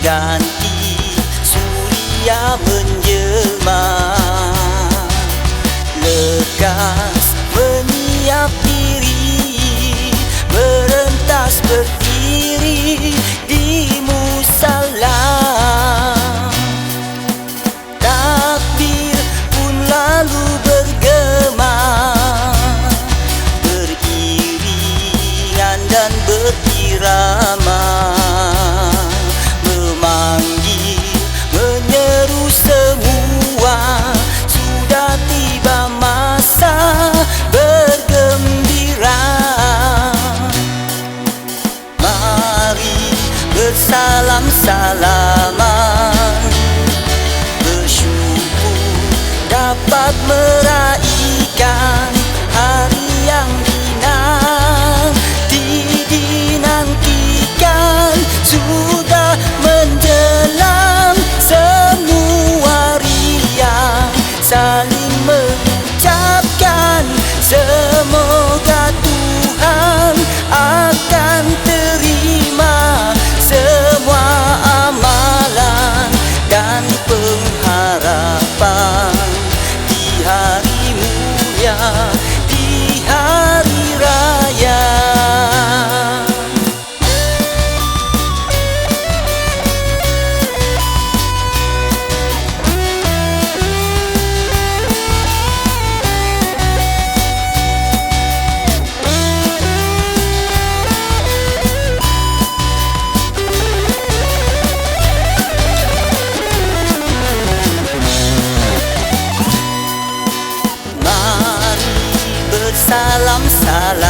berganti Suria menjelma. Lekas menyiap diri Berentas berdiri di musala. Takbir pun lalu bergema. Beriringan dan berirama love. xa lắm xa lắm.